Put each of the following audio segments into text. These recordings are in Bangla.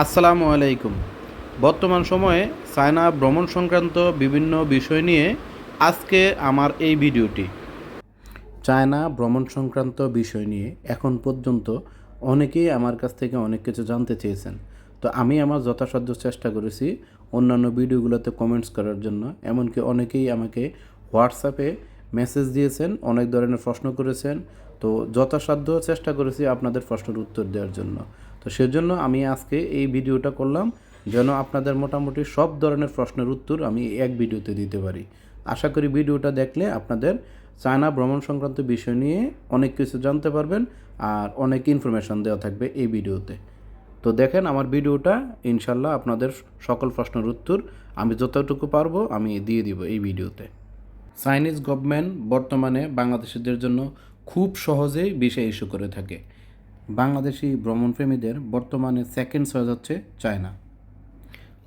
আসসালামু আলাইকুম। বর্তমান সময়ে চায়না ভ্রমণ সংক্রান্ত বিভিন্ন বিষয় নিয়ে আজকে আমার এই ভিডিওটি। চায়না ভ্রমণ সংক্রান্ত বিষয় নিয়ে এখন পর্যন্ত অনেকেই আমার কাছ থেকে অনেক কিছু জানতে চেয়েছেন। তো আমি আমার যথাসাধ্য চেষ্টা করেছি অন্যান্য ভিডিওগুলোতে কমেন্টস করার জন্য। এমনকি অনেকেই আমাকে হোয়াটসঅ্যাপে মেসেজ দিয়েছেন, অনেক ধরনের প্রশ্ন করেছেন। তো যথাসাধ্য চেষ্টা করেছি আপনাদের প্রশ্নের উত্তর দেওয়ার জন্য। তো সেজন্য আমি আজকে এই ভিডিওটা করলাম যেন আপনাদের মোটামুটি সব ধরনের প্রশ্নের উত্তর আমি এক ভিডিওতে দিতে পারি। আশা করি ভিডিওটা দেখলে আপনাদের চায়না ভ্রমণ সংক্রান্ত বিষয় নিয়ে অনেক কিছু জানতে পারবেন আর অনেক ইনফরমেশন দেওয়া থাকবে এই ভিডিওতে। তো দেখেন আমার ভিডিওটা ইনশাল্লাহ আপনাদের সকল প্রশ্নের উত্তর আমি যতটুকু পারব আমি দিয়ে দিব এই ভিডিওতে। চাইনিজ গভর্নমেন্ট বর্তমানে বাংলাদেশিদের জন্য খুব সহজেই বিষয় ইস্যু করে থাকে। বাংলাদেশি ভ্রমণপ্রেমীদের বর্তমানে সেকেন্ড চয়েস হচ্ছে চায়না।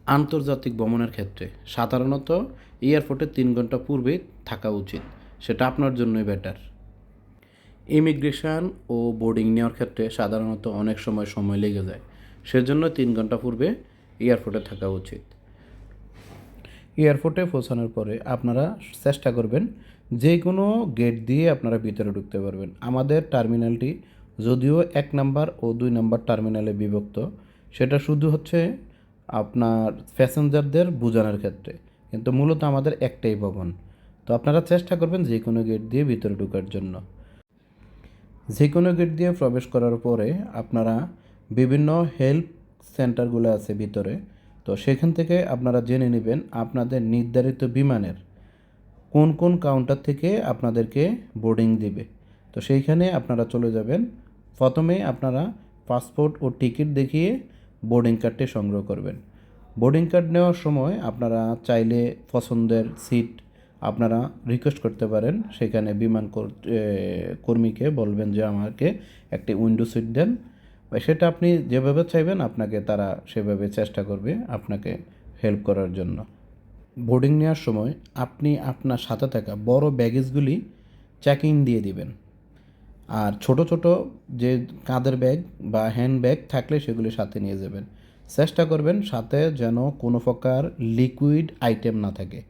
আন্তর্জাতিক ভ্রমণের ক্ষেত্রে সাধারণত এয়ারপোর্টে তিন ঘণ্টা পূর্বে থাকা উচিত, সেটা আপনার জন্যই বেটার ইমিগ্রেশন ও বোর্ডিং নেওয়ার ক্ষেত্রে সাধারণত অনেক সময় সময় লেগে যায়, সেজন্য তিন ঘণ্টা পূর্বে এয়ারপোর্টে থাকা উচিত। এয়ারপোর্টে পৌঁছানোর পরে আপনারা চেষ্টা করবেন যে কোনো গেট দিয়ে আপনারা ভিতরে ঢুকতে পারবেন। আমাদের টার্মিনালটি যদিও এক নাম্বার ও দুই নাম্বার টার্মিনালে বিভক্ত, সেটা শুধু হচ্ছে আপনার প্যাসেঞ্জারদের বোঝানোর ক্ষেত্রে। কিন্তু মূলত আমাদের একটাই ভবন। তো আপনারা চেষ্টা করবেন যে কোনো গেট দিয়ে ভিতরে ঢোকার জন্য। যে কোনো গেট দিয়ে প্রবেশ করার পরে আপনারা বিভিন্ন হেল্প সেন্টারগুলো আছে ভিতরে। তো সেখান থেকে আপনারা জেনে নেবেন আপনাদের নির্ধারিত বিমানের কোন কোন কাউন্টার থেকে আপনাদেরকে বোর্ডিং দিবে। তো সেইখানে আপনারা চলে যাবেন। প্রথমে আপনারা পাসপোর্ট ও টিকিট দেখিয়ে বোর্ডিং কার্ডটি সংগ্রহ করবেন। বোর্ডিং কার্ড নেওয়ার সময় আপনারা চাইলে পছন্দের সিট আপনারা রিকোয়েস্ট করতে পারেন। সেখানে বিমান কর্মীকে বলবেন যে আমাকে একটি উইন্ডো সিট দেন। সেটা আপনি যেভাবে চাইবেন আপনাকে তারা সেভাবে চেষ্টা করবে আপনাকে হেল্প করার জন্য। বোর্ডিং নেওয়ার সময় আপনি আপনার সাথে থাকা বড় ব্যাগেজগুলি চেকিং দিয়ে দিবেন। আর ছোট ছোট যে কাঁধের ব্যাগ বা হ্যান্ড ব্যাগ থাকলে সেগুলি সাথে নিয়ে যাবেন। চেষ্টা করবেন সাথে যেন কোনো প্রকার লিকুইড আইটেম না থাকে।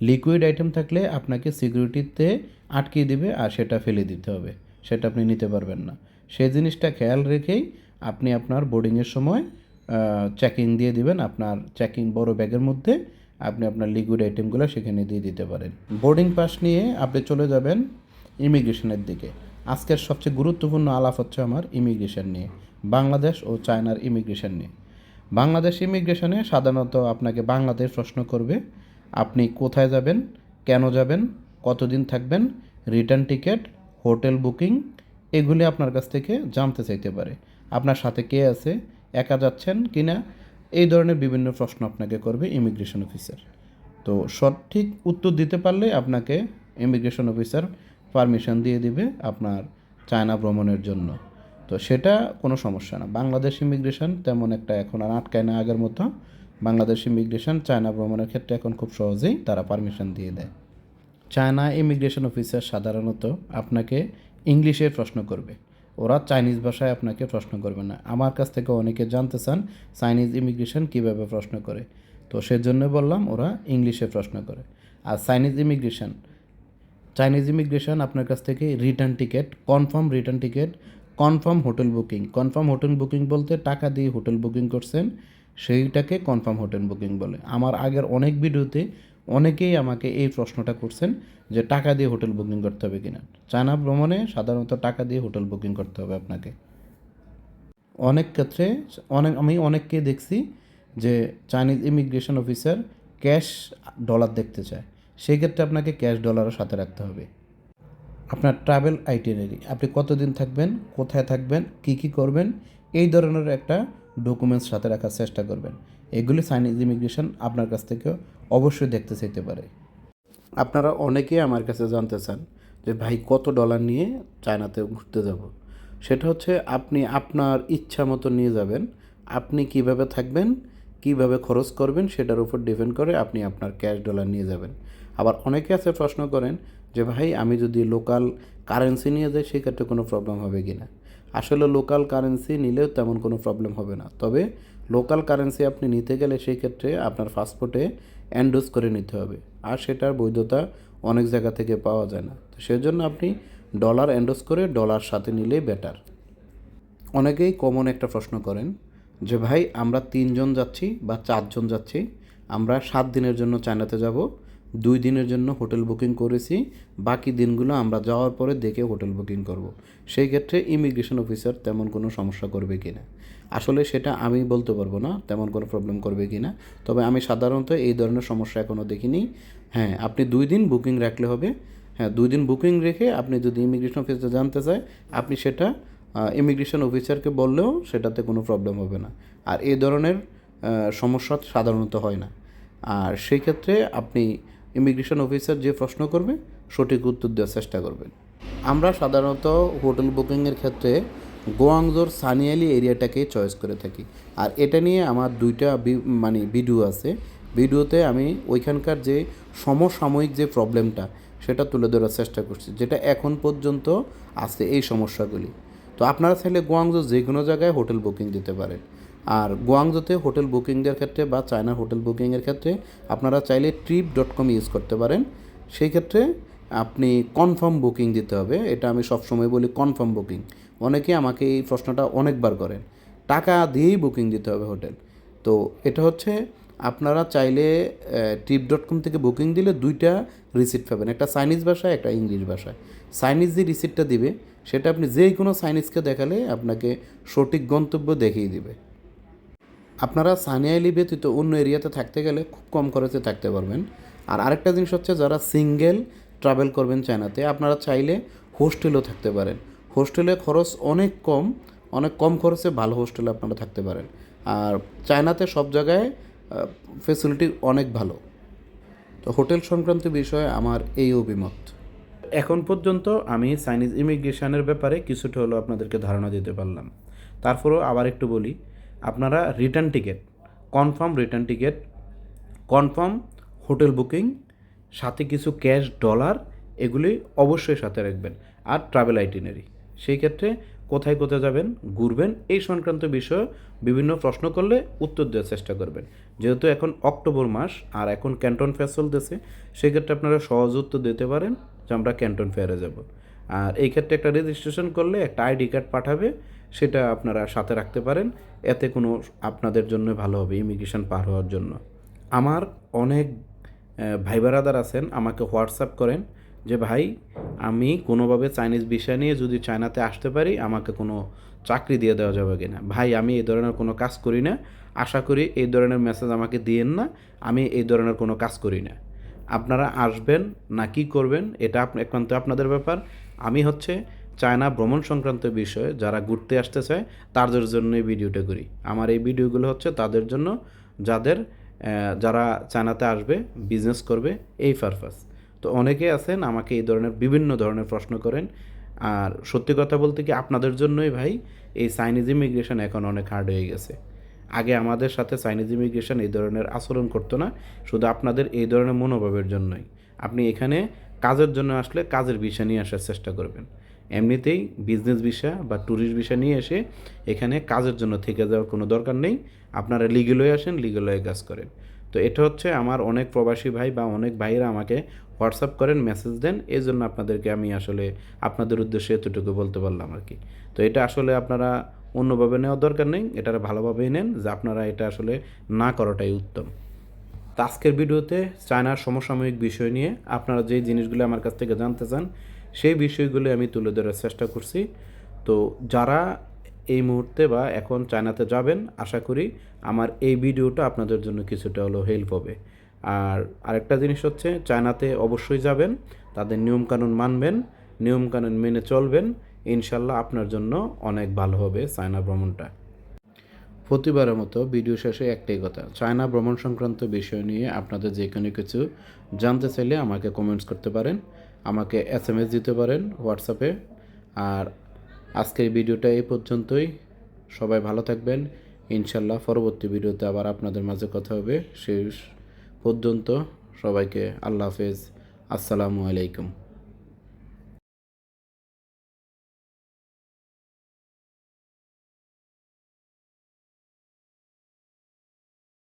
লিকুইড আইটেম থাকলে আপনাকে সিকিউরিটিতে আটকে দিবে আর সেটা ফেলে দিতে হবে। সেটা আপনি নিতে পারবেন না। সেই জিনিসটা খেয়াল রেখেই আপনি আপনার বোর্ডিংয়ের সময় চেকিং দিয়ে দিবেন। আপনার চেকিং বড় ব্যাগের মধ্যে আপনি আপনার লিকুইড আইটেমগুলো সেখানে দিয়ে দিতে পারেন। বোর্ডিং পাস নিয়ে আপনি চলে যাবেন ইমিগ্রেশনের দিকে। আজকের সবচেয়ে গুরুত্বপূর্ণ আলাপ হচ্ছে আমার ইমিগ্রেশন নিয়ে, বাংলাদেশ ও চায়নার ইমিগ্রেশন নিয়ে। বাংলাদেশ ইমিগ্রেশনে সাধারণত আপনাকে বাংলাদেশ প্রশ্ন করবে, আপনি কোথায় যাবেন, কেন যাবেন, কতদিন থাকবেন রিটার্ন টিকিট হোটেল বুকিং এগুলি আপনার কাছ থেকে জানতে চাইতে পারে। আপনার সাথে কে আছে, একা যাচ্ছেন কি না এই ধরনের বিভিন্ন প্রশ্ন আপনাকে করবে ইমিগ্রেশন অফিসার তো সঠিক উত্তর দিতে পারলে আপনাকে ইমিগ্রেশন অফিসার পারমিশন দিয়ে দিবে আপনার চায়না ভ্রমণের জন্য। তো সেটা কোনো সমস্যা না। বাংলাদেশ ইমিগ্রেশন তেমন একটা এখন আর আটকায় না আগের মতো। বাংলাদেশ ইমিগ্রেশন চায়না ভ্রমণের ক্ষেত্রে এখন খুব সহজেই তারা পারমিশন দিয়ে দেয়। চায়না ইমিগ্রেশন অফিসার সাধারণত আপনাকে ইংলিশে প্রশ্ন করবে। ওরা চাইনিজ ভাষায় আপনাকে প্রশ্ন করবে না। আমার কাছ থেকে অনেকে জানতে চান চাইনিজ ইমিগ্রেশন কীভাবে প্রশ্ন করে। তো সেজন্য বললাম ওরা ইংলিশে প্রশ্ন করে। আর চাইনিজ ইমিগ্রেশন চাইনিজ ইমিগ্রেশন আপনার কাছ থেকে return ticket confirm return ticket confirm hotel booking confirm hotel booking বলতে টাকা দিয়ে হোটেল বুকিং করছেন, সেইটাকে কনফার্ম হোটেল বুকিং বলে। আমার আগের অনেক ভিডিওতে অনেকেই আমাকে এই প্রশ্নটা করছেন যে টাকা দিয়ে হোটেল বুকিং করতে হবে কিনা। চায়না ভ্রমণে সাধারণত টাকা দিয়ে হোটেল বুকিং করতে হবে আপনাকে। অনেক ক্ষেত্রে, অনেক, আমি অনেককে দেখছি যে Chinese immigration officer cash dollar দেখতে চায়। সেই ক্ষেত্রে আপনাকে ক্যাশ ডলারও সাথে রাখতে হবে। আপনার ট্রাভেল আইটিনারি, আপনি কতদিন থাকবেন, কোথায় থাকবেন, কি কি করবেন, এই ধরনের একটা ডকুমেন্টস সাথে রাখার চেষ্টা করবেন। এগুলি চাইনিজ ইমিগ্রেশন আপনার কাছ থেকে অবশ্যই দেখতে চাইতে পারে। আপনারা অনেকেই আমার কাছে জানতে চান যে, ভাই, কত ডলার নিয়ে চায়নাতে ঘুরতে যাব? সেটা হচ্ছে আপনি আপনার ইচ্ছা মতো নিয়ে যাবেন, আপনি কীভাবে থাকবেন, কীভাবে খরচ করবেন, সেটার উপর ডিপেন্ড করে আপনি আপনার ক্যাশ ডলার নিয়ে যাবেন। আবার অনেকে আছে প্রশ্ন করেন যে, ভাই, আমি যদি লোকাল কারেন্সি নিয়ে যাই, সেক্ষেত্রে কোনো প্রবলেম হবে কি না? আসলে লোকাল কারেন্সি নিলেও তেমন কোনো প্রবলেম হবে না। তবে লোকাল কারেন্সি আপনি নিতে গেলে সেই ক্ষেত্রে আপনার পাসপোর্টে এন্ডোজ করে নিতে হবে। আর সেটার বৈধতা অনেক জায়গা থেকে পাওয়া যায় না। তো সেজন্য আপনি ডলার এন্ডোজ করে ডলার সাথে নিলেই বেটার অনেকেই কমন একটা প্রশ্ন করেন যে, ভাই, আমরা তিনজন যাচ্ছি বা চারজন যাচ্ছি, আমরা সাত দিনের জন্য চায়নাতে যাব দুই দিনের জন্য হোটেল বুকিং করেছি, বাকি দিনগুলো আমরা যাওয়ার পরে দেখে হোটেল বুকিং করব। সেই ক্ষেত্রে ইমিগ্রেশন অফিসার তেমন কোনো সমস্যা করবে কি না? আসলে সেটা আমি বলতে পারব না, তেমন কোনো প্রবলেম করবে কি না। তবে আমি সাধারণত এই ধরনের সমস্যা এখনও দেখিনি। হ্যাঁ আপনি দুই দিন বুকিং রাখলে হবে। হ্যাঁ দুই দিন বুকিং রেখে আপনি যদি ইমিগ্রেশন অফিসে জানতে চায়, আপনি সেটা ইমিগ্রেশন অফিসারকে বললেও সেটাতে কোনো প্রবলেম হবে না। আর এই ধরনের সমস্যা সাধারণত হয় না। আর সেই ক্ষেত্রে আপনি ইমিগ্রেশন অফিসার যে প্রশ্ন করবে, সঠিক উত্তর দেওয়ার চেষ্টা করবেন। আমরা সাধারণত হোটেল বুকিংয়ের ক্ষেত্রে গোয়াংজোর সানিয়ালি এরিয়াটাকে চয়েস করে থাকি। আর এটা নিয়ে আমার দুইটা মানে ভিডিও আছে। ভিডিওতে আমি ওইখানকার যে সমসাময়িক যে প্রবলেমটা, সেটা তুলে ধরার চেষ্টা করছি, যেটা এখন পর্যন্ত আছে এই সমস্যাগুলি। তো আপনারা চাইলে গোয়াংজো যে কোনো জায়গায় হোটেল বুকিং দিতে পারেন। আর গোয়াংজোতে হোটেল বুকিং দেওয়ার ক্ষেত্রে বা চায়নার হোটেল বুকিংয়ের ক্ষেত্রে আপনারা চাইলে ট্রিপ ডট কম ইউজ করতে পারেন। সেই ক্ষেত্রে আপনি কনফার্ম বুকিং দিতে হবে। এটা আমি সবসময় বলি কনফার্ম বুকিং অনেকে আমাকে এই প্রশ্নটা অনেকবার করেন। টাকা দিয়েই বুকিং দিতে হবে হোটেল। তো এটা হচ্ছে আপনারা চাইলে ট্রিপ ডট কম থেকে বুকিং দিলে দুইটা রিসিপ্ট পাবেন। একটা চাইনিজ ভাষায়, একটা ইংলিশ ভাষায়। চাইনিজ যে রিসিপ্টটা দিবে, সেটা আপনি যে কোনো চাইনিজকে দেখালে আপনাকে সঠিক গন্তব্য দেখিয়ে দিবে। আপনারা সানিয়ালি ব্যতীত অন্য এরিয়াতে থাকতে গেলে খুব কম খরচে থাকতে পারবেন। আর আরেকটা জিনিস হচ্ছে যারা সিঙ্গেল ট্রাভেল করবেন চায়নাতে, আপনারা চাইলে হোস্টেলও থাকতে পারেন। হোস্টেলে খরচ অনেক কম অনেক কম খরচে ভালো হোস্টেলে আপনারা থাকতে পারেন। আর চায়নাতে সব জায়গায় ফেসিলিটি অনেক ভালো। তো হোটেল সংক্রান্ত বিষয়ে আমার এই অভিমত। এখন পর্যন্ত আমি চাইনিজ ইমিগ্রেশনের ব্যাপারে কিছুটা হলেও আপনাদেরকে ধারণা দিতে পারলাম। তারপরেও আবার একটু বলি আপনারা return ticket confirm return ticket confirm hotel booking সাথে কিছু ক্যাশ ডলার এগুলি অবশ্যই সাথে রাখবেন। আর ট্রাভেল আইটিনারি সেই ক্ষেত্রে কোথায় কোথায় যাবেন, ঘুরবেন, এই সংক্রান্ত বিষয়ে বিভিন্ন প্রশ্ন করলে উত্তর দেওয়ার চেষ্টা করবেন। যেহেতু এখন অক্টোবর মাস, আর এখন ক্যান্টন ফেয়ার চলতেছে সেক্ষেত্রে আপনারা সহজ উত্তর দিতে পারেন যে আমরা ক্যান্টন ফেয়ারে যাব। আর এই ক্ষেত্রে একটা রেজিস্ট্রেশন করলে একটা আইডি কার্ড পাঠাবে, সেটা আপনারা সাথে রাখতে পারেন। এতে কোনো আপনাদের জন্য ভালো হবে ইমিগ্রেশন পার হওয়ার জন্য। আমার অনেক আহ, ভাই বারাদার আছেন আমাকে হোয়াটসঅ্যাপ করেন যে ভাই আমি কোনোভাবে চাইনিজ বিষয় নিয়ে যদি চায়নাতে আসতে পারি আমাকে কোনো চাকরি দিয়ে দেওয়া যাবে কিনা? ভাই আমি এই ধরনের কোনো কাজ করি না। আশা করি এই ধরনের মেসেজ আমাকে দিয়েন না। আমি এই ধরনের কোনো কাজ করি না। আপনারা আসবেন না কি করবেন এটা একান্ত আপনাদের ব্যাপার। আমি হচ্ছে চায়না ভ্রমণ সংক্রান্ত বিষয়ে যারা ঘুরতে আসতে চায় তাদের জন্য এই ভিডিওটা করি। আমার এই ভিডিওগুলো হচ্ছে তাদের জন্য, যাদের যারা চায়নাতে আসবে বিজনেস করবে, এই পারপাস তো অনেকে আছেন, আমাকে এই ধরনের বিভিন্ন ধরনের প্রশ্ন করেন। আর সত্যি কথা বলতে কি, আপনাদের জন্যই ভাই, এই চাইনিজ ইমিগ্রেশন এখন অনেক হার্ড হয়ে গেছে। আগে আমাদের সাথে চাইনিজ ইমিগ্রেশন এই ধরনের আচরণ করতো না, শুধু আপনাদের এই ধরনের মনোভাবের জন্যই। আপনি এখানে কাজের জন্য আসলে কাজের বিষয় নিয়ে আসার চেষ্টা করবেন। এমনিতেই বিজনেস ভিসা বা ট্যুরিস্ট ভিসা নিয়ে এসে এখানে কাজের জন্য থেকে যাওয়ার কোনো দরকার নেই। আপনারা লিগেল হয়ে আসেন লিগেল হয়ে কাজ করেন। তো এটা হচ্ছে আমার অনেক প্রবাসী ভাই বা অনেক ভাইরা আমাকে হোয়াটসঅ্যাপ করেন মেসেজ দেন। এই জন্য আপনাদেরকে আমি আসলে আপনাদের উদ্দেশ্যে এতটুকু বলতে পারলাম আর কি। তো এটা আসলে আপনারা অন্যভাবে নেওয়ার দরকার নেই। এটা ভালোভাবেই নেন যে আপনারা এটা আসলে না করাটাই উত্তম। তো আজকের ভিডিওতে চায়নার সমসাময়িক বিষয় নিয়ে আপনারা যেই জিনিসগুলো আমার কাছ থেকে জানতে চান সেই বিষয়গুলো আমি তুলে ধরার চেষ্টা করছি। তো যারা এই মুহূর্তে বা এখন চায়নাতে যাবেন, আশা করি আমার এই ভিডিওটা আপনাদের জন্য কিছুটা হলো হেল্প হবে। আর আরেকটা জিনিস হচ্ছে, চায়নাতে অবশ্যই যাবেন, তাদের নিয়মকানুন মানবেন, নিয়মকানুন মেনে চলবেন, ইনশাল্লাহ আপনার জন্য অনেক ভালো হবে চায়না ভ্রমণটা। প্রতিবারের মতো ভিডিও শেষে একটাই কথা, চায়না ভ্রমণ সংক্রান্ত বিষয় নিয়ে আপনাদের যে কোনো কিছু জানতে চাইলে আমাকে কমেন্টস করতে পারেন। আমাকে এস এম এস দিতে পারেন হোয়াটসঅ্যাপে আর আজকের ভিডিওটা এই পর্যন্তই। সবাই ভালো থাকবেন। ইনশাল্লাহ পরবর্তী ভিডিওতে আবার আপনাদের মাঝে কথা হবে। শেষ পর্যন্ত সবাইকে আল্লাহ হাফেজ। আসসালামু আলাইকুম।